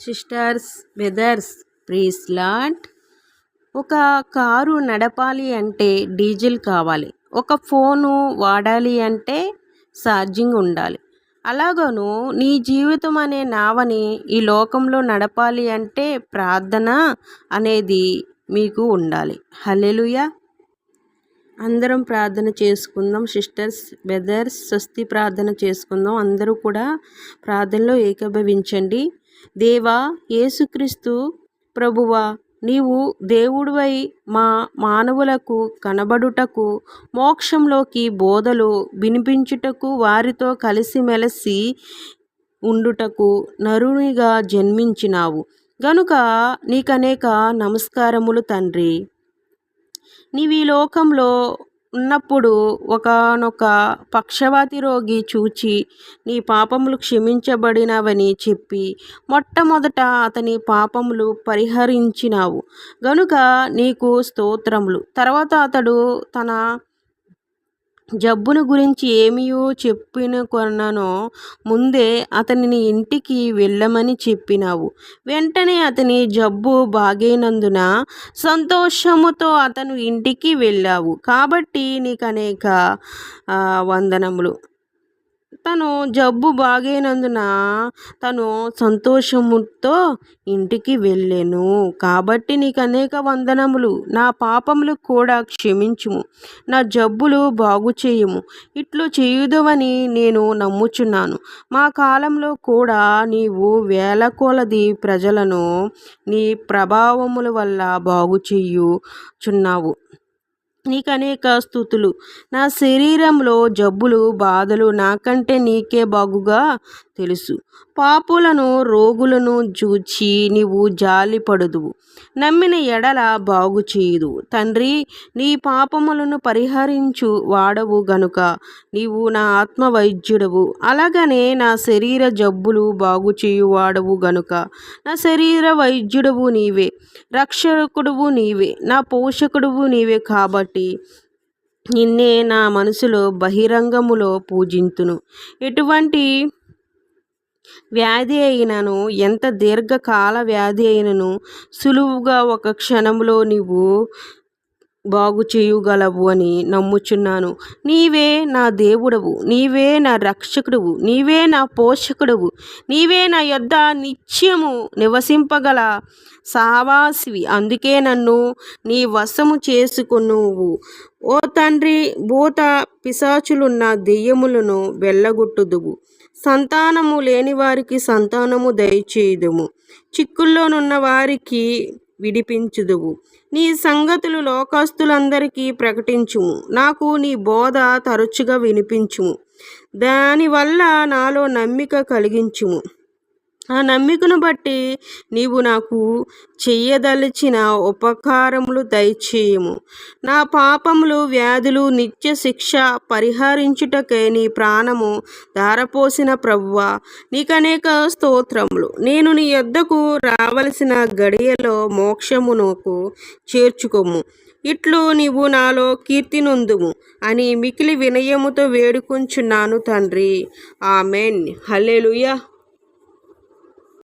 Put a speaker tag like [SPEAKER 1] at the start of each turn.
[SPEAKER 1] Sisters brothers please lot ఒక car నడపాలి అంటే డీజిల్ కావాలి. ఒక ఫోను వాడాలి అంటే ఛార్జింగ్ ఉండాలి. అలాగను నీ జీవితం అనే నావని ఈ లోకంలో నడపాలి అంటే ప్రార్థన అనేది మీకు ఉండాలి. హలెలుయా అందరం ప్రార్థన చేసుకుందాం సిస్టర్స్ బ్రదర్స్ స్వస్తి ప్రార్థన చేసుకుందాం. అందరూ కూడా ప్రార్థనలో ఏకీభవించండి. దేవా యేసుక్రీస్తు ప్రభువా నీవు దేవుడివై మా మానవులకు కనబడుటకు మోక్షంలోకి బోధలు వినిపించుటకు వారితో కలిసిమెలిసి ఉండుటకు నరునిగా జన్మించినావు. గనుక నీకనేక నమస్కారములు తండ్రి. నీవు ఈ లోకంలో ఉన్నప్పుడు ఒకనొక పక్షవాతి రోగి చూచి నీ పాపములు క్షమించబడినవని చెప్పి మొట్టమొదట అతని పాపములు పరిహరించినావు. గనుక నీకు స్తోత్రములు. తర్వాత అతడు తన జబ్బును గురించి ఏమియో చెప్పిన కొననో ముందే అతనిని ఇంటికి వెళ్ళమని చెప్పినావు. వెంటనే అతని జబ్బు బాగైనందున సంతోషముతో అతను ఇంటికి వెళ్ళావు. కాబట్టి నీకు అనేక వందనములు. తను జబ్బు బాగైనందున తను సంతోషముతో ఇంటికి వెళ్ళాను. కాబట్టి నీకు అనేక వందనములు. నా పాపములు కూడా క్షమించుము. నా జబ్బులు బాగు చేయము. ఇట్లు చేయుదవని నేను నమ్ముచున్నాను. మా కాలంలో కూడా నీవు వేల కొలది ప్రజలను నీ ప్రభావముల వల్ల బాగు చేయుచున్నావు. నీకు అనేక స్థుతులు. నా శరీరంలో జబ్బులు బాధలు నాకంటే నీకే బాగుగా తెలుసు. పాపులను రోగులను చూచి నీవు జాలిపడుదువు నమ్మిన ఎడల బాగు చేయదు. తండ్రి నీ పాపములను పరిహరించు వాడవు గనుక నీవు నా ఆత్మ వైద్యుడవు అలాగనే నా శరీర జబ్బులు బాగు చేయువాడవు గనుక నా శరీర వైద్యుడవు నీవే. రక్షకుడువు నీవే నా పోషకుడువు నీవే కాబట్టి నిన్నే నా మనసులో బహిరంగములో పూజింతును. ఎటువంటి వ్యాధి అయినను ఎంత దీర్ఘకాల వ్యాధి అయినను సులువుగా ఒక క్షణంలో నీవు బాగు చేయగలవు అని నమ్ముచున్నాను. నీవే నా దేవుడవు నీవే నా రక్షకుడువు నీవే నా పోషకుడువు నీవే నా యొద్ద నిత్యము నివసింపగల సావాసివి. అందుకే నన్ను నీ వశము చేసుకునువు. ఓ తండ్రి భూత పిశాచులున్న దెయ్యములను వెళ్ళగొట్టుదువు సంతానము లేని వారికి సంతానము దయచేయుదుము. చిక్కుల్లోనున్న వారికి విడిపించుదువు. నీ సంగతులు లోకస్తులందరికీ ప్రకటించుము. నాకు నీ బోధ తరచుగా వినిపించుము. దానివల్ల నాలో నమ్మిక కలిగించుము. ఆ నమ్మికను బట్టి నీవు నాకు చెయ్యదలిచిన ఉపకారములు దయచేయము. నా పాపములు వ్యాధులు నిత్య శిక్ష పరిహరించుటకే నీ ప్రాణము ధారపోసిన ప్రవ్వ. నీకనేక స్తోత్రములు. నేను నీ యొద్దకు రావలసిన గడియలో మోక్షమునకు చేర్చుకోము ఇట్లు నీవు నాలో కీర్తినొందుము అని మికిలి వినయముతో వేడుకొంచున్నాను తండ్రి. ఆమెన్. హల్లెలుయా.